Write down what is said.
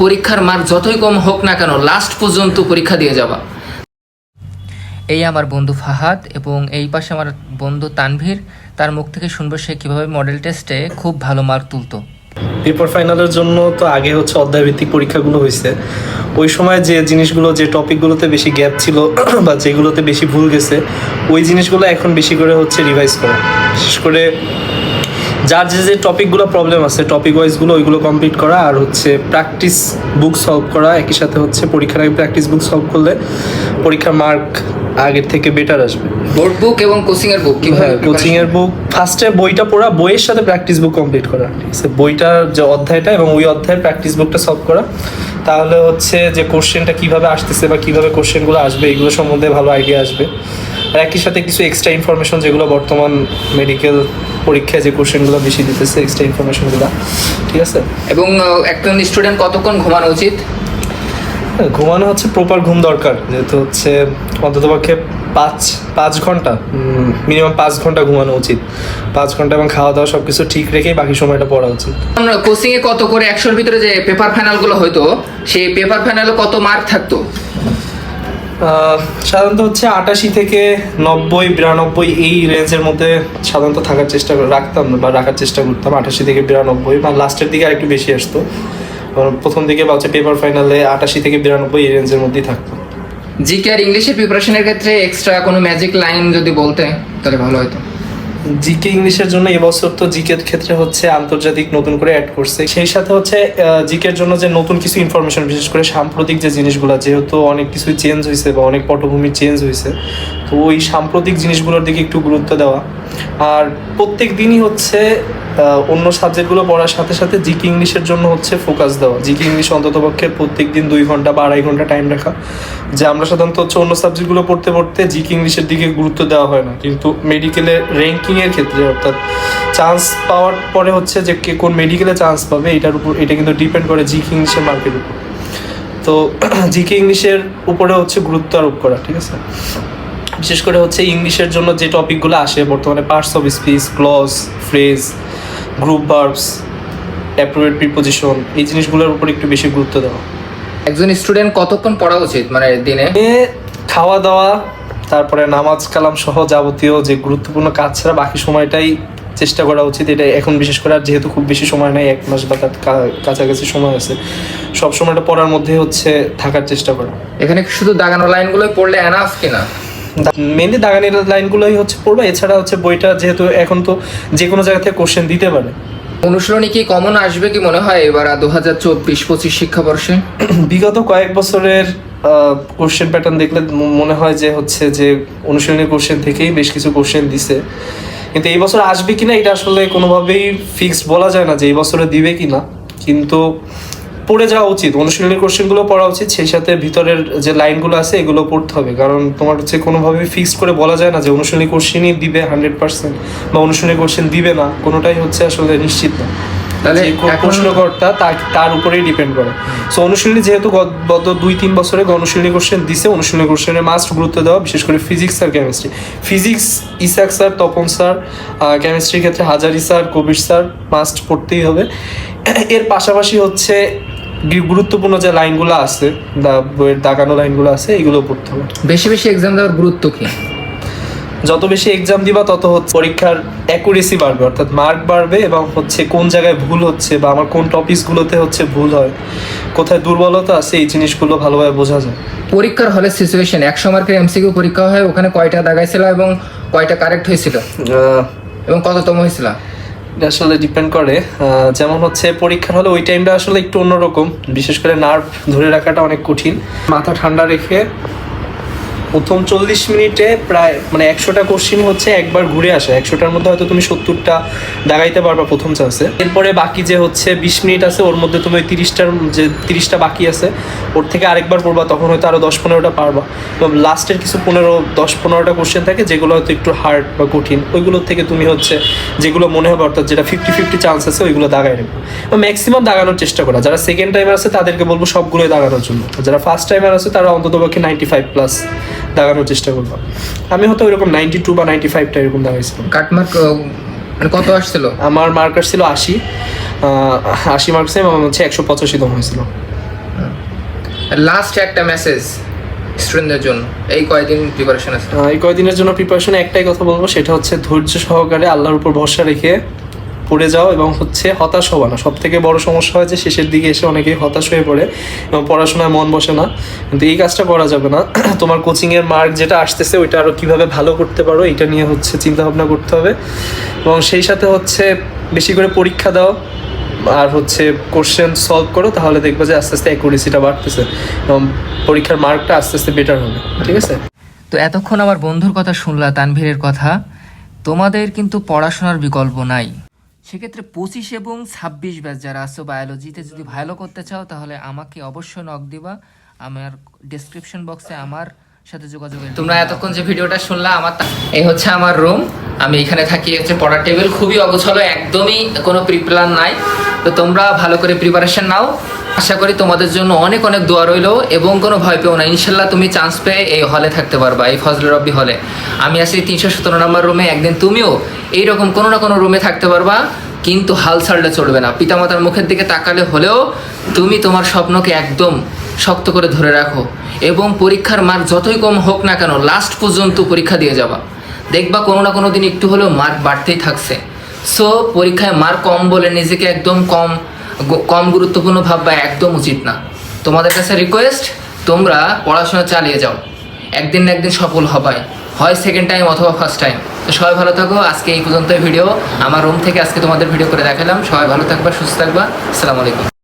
পরীক্ষার মার্ক যতই কম হোক না কেন লাস্ট পর্যন্ত পরীক্ষা দিয়ে যাবা। এই আমার বন্ধু ফাহাদ এবং এই পাশে আমার বন্ধু তানভীর তার মুখ থেকে শুনব সে কীভাবে মডেল টেস্টে খুব ভালো মার্ক তুলতো। পেপার ফাইনালের জন্য তো আগে হচ্ছে অধ্যায়ভিত্তিক পরীক্ষাগুলো হয়েছে ওই সময় যে জিনিসগুলো যে টপিকগুলোতে বেশি গ্যাপ ছিল বা যেগুলোতে বেশি ভুল গেছে ওই জিনিসগুলো এখন বেশি করে হচ্ছে রিভাইজ করা। বিশেষ করে যার যে যে টপিকগুলো প্রবলেম আছে টপিক ওয়াইজগুলো ওইগুলো কমপ্লিট করা আর হচ্ছে প্র্যাকটিস বুক সলভ করা একই সাথে হচ্ছে পরীক্ষার আগে প্র্যাকটিস বুক সলভ করলে পরীক্ষার মার্ক আগের থেকে বেটার আসবে। বোর্ড বুক এবং কোচিং এর বুক কীভাবে হ্যাঁ কোচিং এর বুক ফার্স্টে বইটা পড়া বইয়ের সাথে প্র্যাকটিস বুক কমপ্লিট করা। ঠিক আছে? বইটার যে অধ্যায়টা এবং ওই অধ্যায়ের প্র্যাকটিস বুকটা সলভ করা। তাহলে হচ্ছে যে কোশ্চেনটা কীভাবে আসতেছে বা কীভাবে কোশ্চেনগুলো আসবে এগুলো সম্বন্ধে ভালো আইডিয়া আসবে। আর একই সাথে কিছু এক্সট্রা ইনফরমেশন যেগুলো বর্তমান মেডিকেল পরীক্ষায় যে কোশ্চেনগুলো বেশি দিতেছে এক্সট্রা ইনফরমেশনগুলো ঠিক আছে? এবং একজন স্টুডেন্ট কতক্ষণ ঘুমানো উচিত? ঘুমানো হচ্ছে প্রপার ঘুম দরকার যেহেতু হচ্ছে অন্ততপক্ষে পাঁচ পাঁচ ঘণ্টা মিনিমাম পাঁচ ঘণ্টা ঘুমানো উচিত। পাঁচ ঘণ্টা এবং খাওয়া দাওয়া সব কিছু ঠিক রেখেই বাকি সময়টা পড়া উচিত। আমরা কোচিং এ কত করে একশোর ভিতরে যে পেপার ফাইনালগুলো হয়তো সেই পেপার ফাইনালে কত মার্ক থাকতো? সাধারণত হচ্ছে আটাশি থেকে নব্বই, বিরানব্বই এই রেঞ্জের মধ্যে সাধারণত থাকার চেষ্টা রাখতাম বা রাখার চেষ্টা করতাম। আটাশি থেকে বিরানব্বই বা লাস্টের দিকে আরেকটু বেশি আসতো। প্রথম দিকে বা হচ্ছে পেপার ফাইনালে আটাশি থেকে বিরানব্বই এই রেঞ্জের মধ্যেই থাকতো। জিকে আর ইংলিশের প্রিপারেশনের ক্ষেত্রে এক্সট্রা কোনো ম্যাজিক লাইন যদি বলতে, তাহলে ভালো হতো। জিকে ইংলিশের জন্য এবছর তো জিকের ক্ষেত্রে হচ্ছে আন্তর্জাতিক নতুন করে অ্যাড করছে। সেই সাথে হচ্ছে জিকের জন্য যে নতুন কিছু ইনফরমেশন বিশেষ করে সাম্প্রতিক যে জিনিসগুলো, যেহেতু অনেক কিছু চেঞ্জ হয়েছে বা অনেক পটভূমি চেঞ্জ হয়েছে তো ওই সাম্প্রতিক জিনিসগুলোর দিকে একটু গুরুত্ব দেওয়া। আর প্রত্যেক দিনই হচ্ছে অন্য সাবজেক্টগুলো পড়ার সাথে সাথে জিকে ইংলিশের জন্য হচ্ছে ফোকাস দেওয়া। জিকে ইংলিশ অন্ততপক্ষে প্রত্যেক দিন দুই ঘণ্টা বা আড়াই ঘণ্টা টাইম রাখা। যে আমরা সাধারণত হচ্ছে অন্য সাবজেক্টগুলো পড়তে পড়তে জিকে ইংলিশের দিকে গুরুত্ব দেওয়া হয় না। কিন্তু মেডিকেলে র্যাঙ্কিংয়ের ক্ষেত্রে অর্থাৎ চান্স পাওয়ার পরে হচ্ছে যে কে কোন মেডিকেলে চান্স পাবে, এটার উপর, এটা কিন্তু ডিপেন্ড করে জিকে ইংলিশের মার্কের উপর। তো জিকে ইংলিশের উপরে হচ্ছে গুরুত্ব আরোপ করা, ঠিক আছে? বিশেষ করে হচ্ছে ইংলিশের জন্য যে টপিকগুলো আসে বর্তমানে parts of speech clause phrase group verbs appropriate preposition এই জিনিসগুলোর উপর একটু বেশি গুরুত্ব দেওয়া। একজন স্টুডেন্ট কতক্ষণ পড়া উচিত মানে দিনে? খাওয়া দাওয়া তারপরে নামাজ কালাম সহ যাবতীয় যে গুরুত্বপূর্ণ কাজ ছাড়া বাকি সময়টাই চেষ্টা করা উচিত। এটা এখন বিশেষ করে আর যেহেতু খুব বেশি সময় নেই এক মাস বা তার কাছাকাছি সময় আছে সব সময়টা পড়ার মধ্যে হচ্ছে থাকার চেষ্টা করা। এখানে শুধু দাগানো লাইনগুলো পড়লে এনাফ কিনা? মেনলি দাগানির লাইনগুলোই হচ্ছে পড়বে এছাড়া হচ্ছে বইটা যেহেতু এখন তো যে কোনো জায়গা থেকে কোশ্চেন দিতে পারে। অনুশীলনী কি কমন আসবে কি মনে হয় এবার দু হাজার চব্বিশ পঁচিশ শিক্ষাবর্ষে? বিগত কয়েক বছরের কোশ্চেন প্যাটার্ন দেখলে মনে হয় যে হচ্ছে যে অনুশীলনী কোশ্চেন থেকেই বেশ কিছু কোশ্চেন দিছে। কিন্তু এই বছর আসবে কিনা এটা আসলে কোনোভাবেই ফিক্সড বলা যায় না যে এই বছরে দিবে কিনা। কিন্তু পড়ে যাওয়া উচিত অনুশীলনী কোশ্চেনগুলো পড়া উচিত সেই সাথে ভিতরের যে লাইনগুলো আছে এগুলো পড়তে হবে। কারণ তোমার হচ্ছে কোনোভাবে ফিক্সড করে বলা যায় না যে অনুশীলনী কোশ্চেনই দিবে হান্ড্রেড পার্সেন্ট বা অনুশীলনী কোশ্চেন দিবে না কোনোটাই হচ্ছে আসলে নিশ্চিত না। তাহলে প্রশ্নকর্তা তার উপরেই ডিপেন্ড করে। সো অনুশীলনী যেহেতু গত দুই তিন বছরে অনুশীলনী কোশ্চেন দিছে অনুশীলনী কোশ্চেনের মাস্ট গুরুত্ব দেওয়া বিশেষ করে ফিজিক্স আর chemistry physics Isak sir Tapan sir কেমিস্ট্রির ক্ষেত্রে Hazari sir Kabir sir must পড়তেই হবে। এর পাশাপাশি হচ্ছে গুরুত্বপূর্ণ যে লাইনগুলো আছে দা বইয়ের দাগানো লাইনগুলো আছে এগুলো পড়তে হবে। বেশি বেশি এক্সাম দেওয়ার গুরুত্ব কি? যত বেশি এক্সাম দিবা তত হচ্ছে পরীক্ষার অ্যাকুরেসি বাড়বে অর্থাৎ মার্ক বাড়বে এবং হচ্ছে কোন জায়গায় ভুল হচ্ছে বা আমার কোন টপিকসগুলোতে হচ্ছে ভুল হয় কোথায় দুর্বলতা আছে এই জিনিসগুলো ভালোভাবে বোঝা যায়। পরীক্ষার হলে সিচুয়েশন একশো মার্কের এমসিকিউ পরীক্ষা হয় ওখানে কয়টা দাগাইছিল এবং কয়টা কারেক্ট হয়েছিল? এবং কততম হয়েছিল? আসলে ডিপেন্ড করে। যেমন হচ্ছে পরীক্ষার হলে ওই টাইমটা আসলে একটু অন্যরকম। বিশেষ করে নার্ভ ধরে রাখাটা অনেক কঠিন। মাথা ঠান্ডা রেখে প্রথম চল্লিশ মিনিটে প্রায় মানে একশোটা কোশ্চিন হচ্ছে, একবার ঘুরে আসে। একশোটার মধ্যে হয়তো তুমি সত্তরটা দাগাইতে পারবা প্রথম চান্সে এরপরে বাকি যে হচ্ছে বিশ মিনিট আছে, ওর মধ্যে তুমি ওই তিরিশটার যে তিরিশটা বাকি আছে, ওর থেকে আরেকবার পড়বা, তখন হয়তো আরও দশ পনেরোটা পারবা। এবং লাস্টের কিছু পনেরো দশ পনেরোটা কোশ্চেন থাকে, যেগুলো হয়তো একটু হার্ড বা কঠিন, ওইগুলোর থেকে তুমি হচ্ছে যেগুলো মনে হবে, অর্থাৎ যেটা ফিফটি ফিফটি চান্স আছে, ওইগুলো দাগাই নেবে। ম্যাক্সিমাম দাগানোর চেষ্টা করা যারা সেকেন্ড টাইমার আছে, তাদেরকে বলব সবগুলোই দাগানোর জন্য। যারা ফার্স্ট টাইমার আছে, তারা অন্তত পক্ষে নাইনটি ফাইভ প্লাস দাগানোর চেষ্টা করব। আমি হয়তো ওইরকম নাইনটি টু বা নাইনটি ফাইভটা এরকম দাগাইছিলাম। কাটমার্ক মানে কত আসছিল? আমার মার্কার ছিল আশি আশি মার্কসে এবং হচ্ছে একশো পঁচাশি দম হয়েছিল। লাস্ট একটা মেসেজ স্টুডেন্টদের জন্য এই কয়দিন প্রিপারেশন আছে? এই কয়দিনের জন্য প্রিপারেশনে একটাই কথা বলব সেটা হচ্ছে ধৈর্য সহকারে আল্লাহর উপর ভরসা রেখে পড়ে যাও এবং হচ্ছে হতাশ হওয়া না। সব থেকে বড় সমস্যা হয় যে শেষের দিকে এসে অনেকেই হতাশ হয়ে পড়ে এবং পড়াশোনায় মন বসে না। কিন্তু এই কাজটা করা যাবে না। তোমার কোচিংয়ের মার্ক যেটা আসতেছে ওইটা আরও কীভাবে ভালো করতে পারো এটা নিয়ে হচ্ছে চিন্তা ভাবনা করতে হবে। এবং সেই সাথে হচ্ছে বেশি করে পরীক্ষা দাও আর হচ্ছে কোশ্চেন সলভ করো, তাহলে দেখবে যে আস্তে আস্তে অ্যাকুরেসিটা বাড়তেছে এবং পরীক্ষার মার্কটা আস্তে আস্তে বেটার হবে। ঠিক আছে? তো এতক্ষণ আমার বন্ধুর কথা শুনলা, তানভীরের কথা। তোমাদের কিন্তু পড়াশোনার বিকল্প নাই। সেক্ষেত্রে পঁচিশ এবং ছাব্বিশ ব্যাচ যারা আছো বায়োলজিতে যদি ভালো করতে চাও তাহলে আমাকে অবশ্যই নক দিবা। আমার ডেসক্রিপশন বক্সে আমার সাথে যোগাযোগ তোমরা এতক্ষণ যে ভিডিওটা শুনলা আমার এই হচ্ছে আমার রুম আমি এখানে থাকি হচ্ছে পড়ার টেবিল খুবই অগোছালো একদমই কোনো প্রিপ্ল্যান নাই। তো তোমরা ভালো করে প্রিপারেশন নাও। আশা করি তোমাদের জন্য অনেক অনেক দোয়া রইল এবং কোনো ভয় পেও না। ইনশাল্লাহ তুমি চান্স পেয়ে এই হলে থাকতে পারবা, এই ফজলে রব্বি হলে আমি আছি তিনশো সতেরো নম্বর রুমে একদিন তুমিও এইরকম কোনো না কোনো রুমে থাকতে পারবা, কিন্তু হাল ছাড়লে চলবে না। পিতামাতার মুখের দিকে তাকালে হলেও তুমি তোমার স্বপ্নকে একদম শক্ত করে ধরে রাখো এবং পরীক্ষার মার্ক যতই কম হোক না কেন লাস্ট পর্যন্ত পরীক্ষা দিয়ে যাবা। দেখবা কোনো না কোনো দিন একটু হলেও মার্ক বাড়তেই থাকছে। সো পরীক্ষায় মার্ক কম বলে নিজেকে একদম কম কম গুরুত্বপূর্ণ ভাববা একদম উচিত না। তোমাদের কাছে রিকোয়েস্ট তোমরা পড়াশোনা চালিয়ে যাও। একদিন না একদিন সফল হবাই। হয় সেকেন্ড টাইম অথবা ফার্স্ট টাইম তো সবাই ভালো থাকো। আজকে এই পর্যন্ত ভিডিও আমার রুম থেকে আজকে তোমাদের ভিডিও করে দেখালাম। সবাই ভালো থাকবা, সুস্থ থাকবা। আসসালামু আলাইকুম।